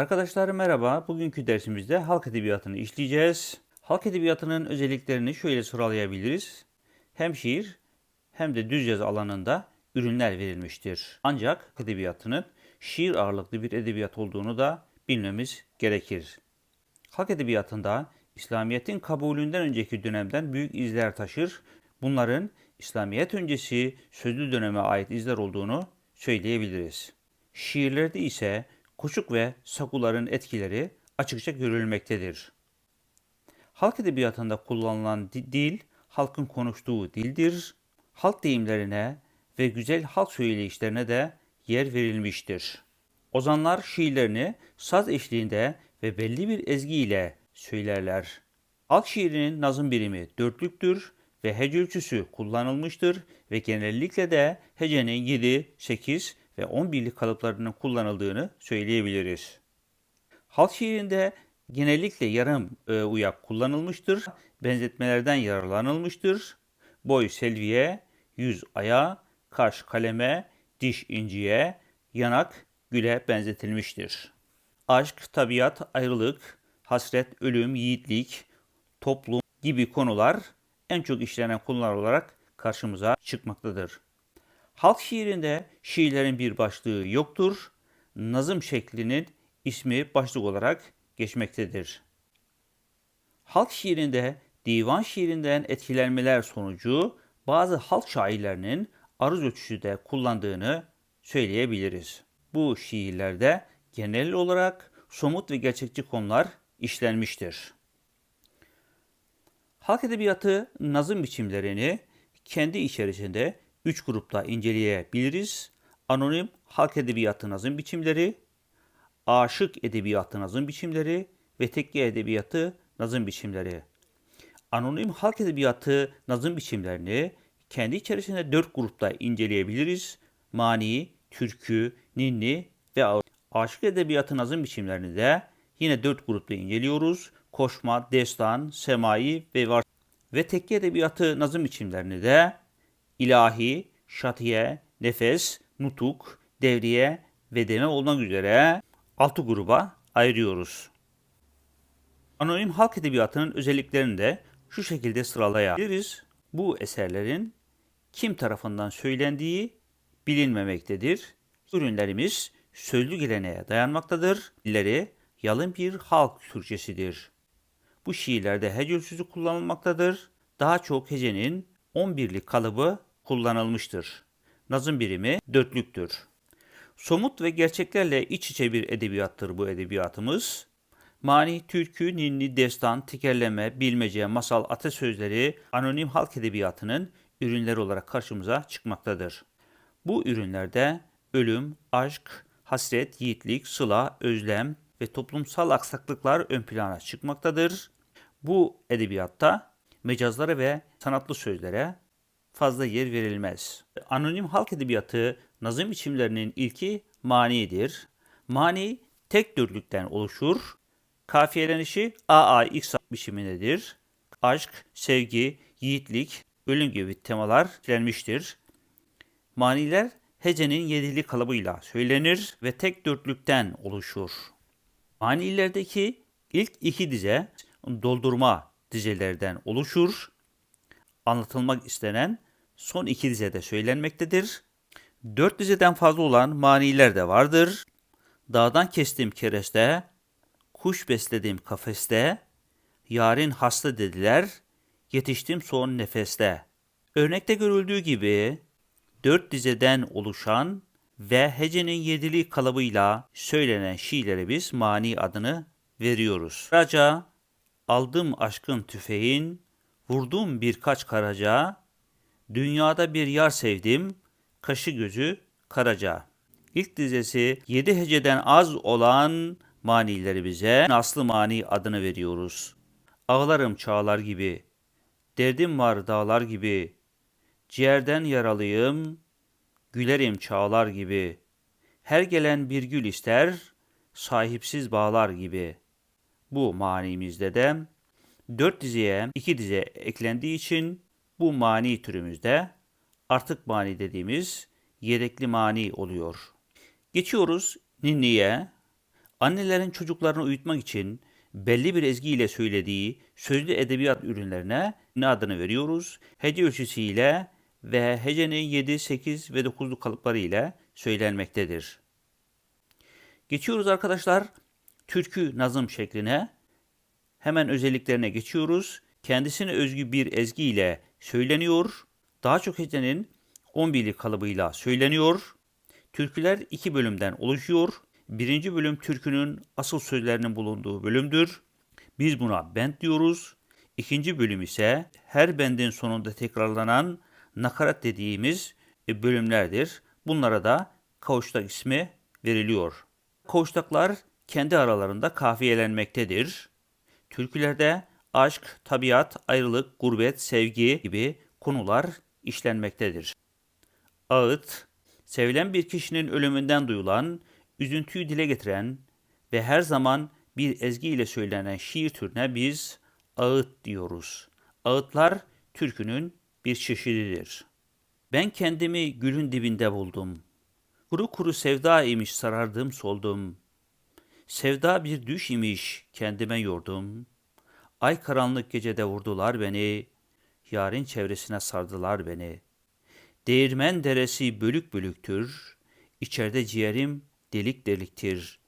Arkadaşlar merhaba. Bugünkü dersimizde halk edebiyatını işleyeceğiz. Halk edebiyatının özelliklerini şöyle sıralayabiliriz. Hem şiir hem de düz yazı alanında ürünler verilmiştir. Ancak edebiyatının şiir ağırlıklı bir edebiyat olduğunu da bilmemiz gerekir. Halk edebiyatında İslamiyet'in kabulünden önceki dönemden büyük izler taşır. Bunların İslamiyet öncesi sözlü döneme ait izler olduğunu söyleyebiliriz. Şiirlerde ise Kuşuk ve Sakuların etkileri açıkça görülmektedir. Halk edebiyatında kullanılan di- dil halkın konuştuğu dildir. Halk deyimlerine ve güzel halk söyleyişlerine de yer verilmiştir. Ozanlar şiirlerini saz eşliğinde ve belli bir ezgi ile söylerler. Halk şiirinin nazım birimi dörtlüktür ve hece ölçüsü kullanılmıştır ve genellikle de hecenin 7, 8 ve 11'lik kalıplarının kullanıldığını söyleyebiliriz. Halk şiirinde genellikle yarım e, uyak kullanılmıştır. Benzetmelerden yararlanılmıştır. Boy selviye, yüz aya, kaş kaleme, diş inciye, yanak güle benzetilmiştir. Aşk, tabiat, ayrılık, hasret, ölüm, yiğitlik, toplum gibi konular en çok işlenen konular olarak karşımıza çıkmaktadır. Halk şiirinde şiirlerin bir başlığı yoktur. Nazım şeklinin ismi başlık olarak geçmektedir. Halk şiirinde divan şiirinden etkilenmeler sonucu bazı halk şairlerinin aruz ölçüsü de kullandığını söyleyebiliriz. Bu şiirlerde genel olarak somut ve gerçekçi konular işlenmiştir. Halk edebiyatı nazım biçimlerini kendi içerisinde üç grupta inceleyebiliriz. Anonim halk edebiyatı nazım biçimleri, aşık edebiyatı nazım biçimleri ve tekke edebiyatı nazım biçimleri. Anonim halk edebiyatı nazım biçimlerini kendi içerisinde dört grupta inceleyebiliriz. Mani, türkü, ninni ve aşık edebiyatı nazım biçimlerini de yine dört grupta inceliyoruz. Koşma, destan, semai ve var ve tekke edebiyatı nazım biçimlerini de ilahi, şatiye, nefes, nutuk, devriye ve deme olmak üzere altı gruba ayırıyoruz. Anonim halk edebiyatının özelliklerini de şu şekilde sıralayabiliriz. Bu eserlerin kim tarafından söylendiği bilinmemektedir. Ürünlerimiz sözlü geleneğe dayanmaktadır. Dilleri yalın bir halk Türkçesidir. Bu şiirlerde hece ölçüsü kullanılmaktadır. Daha çok hecenin 11'lik kalıbı kullanılmıştır. Nazım birimi dörtlüktür. Somut ve gerçeklerle iç içe bir edebiyattır bu edebiyatımız. Mani, türkü, ninni, destan, tekerleme, bilmece, masal, atasözleri anonim halk edebiyatının ürünleri olarak karşımıza çıkmaktadır. Bu ürünlerde ölüm, aşk, hasret, yiğitlik, sıla, özlem ve toplumsal aksaklıklar ön plana çıkmaktadır. Bu edebiyatta mecazlara ve sanatlı sözlere fazla yer verilmez. Anonim halk edebiyatı nazım biçimlerinin ilki manidir. Mani tek dörtlükten oluşur. Kafiyelenişi AAX biçimindedir. Aşk, sevgi, yiğitlik, ölüm gibi temalar işlenmiştir. Maniler hecenin yedili kalıbıyla söylenir ve tek dörtlükten oluşur. Manilerdeki ilk iki dize doldurma dizelerden oluşur. Anlatılmak istenen son iki dizede söylenmektedir. Dört dizeden fazla olan maniler de vardır. Dağdan kestim kereste, kuş besledim kafeste, yarın hasta dediler, yetiştim son nefeste. Örnekte görüldüğü gibi dört dizeden oluşan ve hecenin yedili kalıbıyla söylenen şiirlere biz mani adını veriyoruz. Raca, aldım aşkın tüfeğin, vurdum birkaç karaca, dünyada bir yar sevdim, kaşı gözü karaca. İlk dizesi yedi heceden az olan manileri bize aslı mani adını veriyoruz. Ağlarım çağlar gibi, derdim var dağlar gibi, ciğerden yaralıyım, gülerim çağlar gibi. Her gelen bir gül ister, sahipsiz bağlar gibi. Bu manimizde de dört dizeye iki dize eklendiği için bu mani türümüzde artık mani dediğimiz yedekli mani oluyor. Geçiyoruz ninniye. Annelerin çocuklarını uyutmak için belli bir ezgi ile söylediği sözlü edebiyat ürünlerine ne adını veriyoruz? Hece ölçüsüyle ve hecenin 7, 8 ve 9'lu kalıpları ile söylenmektedir. Geçiyoruz arkadaşlar türkü nazım şekline. Hemen özelliklerine geçiyoruz. Kendisine özgü bir ezgi ile söyleniyor. Daha çok hecenin 11'li kalıbıyla söyleniyor. Türküler iki bölümden oluşuyor. Birinci bölüm türkünün asıl sözlerinin bulunduğu bölümdür. Biz buna bent diyoruz. İkinci bölüm ise her bendin sonunda tekrarlanan nakarat dediğimiz bölümlerdir. Bunlara da kavuştak ismi veriliyor. Kavuştaklar kendi aralarında kafiyelenmektedir. Türkülerde aşk, tabiat, ayrılık, gurbet, sevgi gibi konular işlenmektedir. Ağıt, sevilen bir kişinin ölümünden duyulan, üzüntüyü dile getiren ve her zaman bir ezgi ile söylenen şiir türüne biz ağıt diyoruz. Ağıtlar türkünün bir çeşididir. Ben kendimi gülün dibinde buldum. Kuru kuru sevda imiş sarardım soldum. Sevda bir düş imiş kendime yordum. Ay karanlık gecede vurdular beni. Yarın çevresine sardılar beni. Değirmen deresi bölük bölüktür. İçeride ciğerim delik deliktir.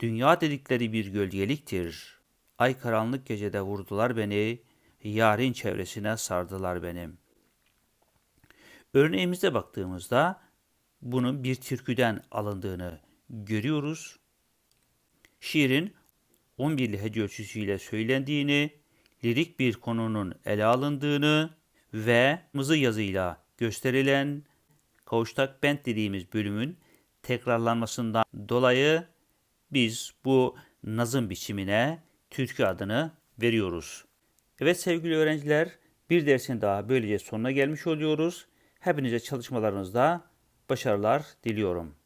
Dünya dedikleri bir gölgeliktir. Ay karanlık gecede vurdular beni. Yarın çevresine sardılar benim. Örneğimize baktığımızda bunun bir türküden alındığını görüyoruz. Şiirin 11'li hece ölçüsüyle söylendiğini, lirik bir konunun ele alındığını ve mızı yazıyla gösterilen kavuştak bent dediğimiz bölümün tekrarlanmasından dolayı biz bu nazım biçimine türkü adını veriyoruz. Evet sevgili öğrenciler bir dersin daha böylece sonuna gelmiş oluyoruz. Hepinize çalışmalarınızda başarılar diliyorum.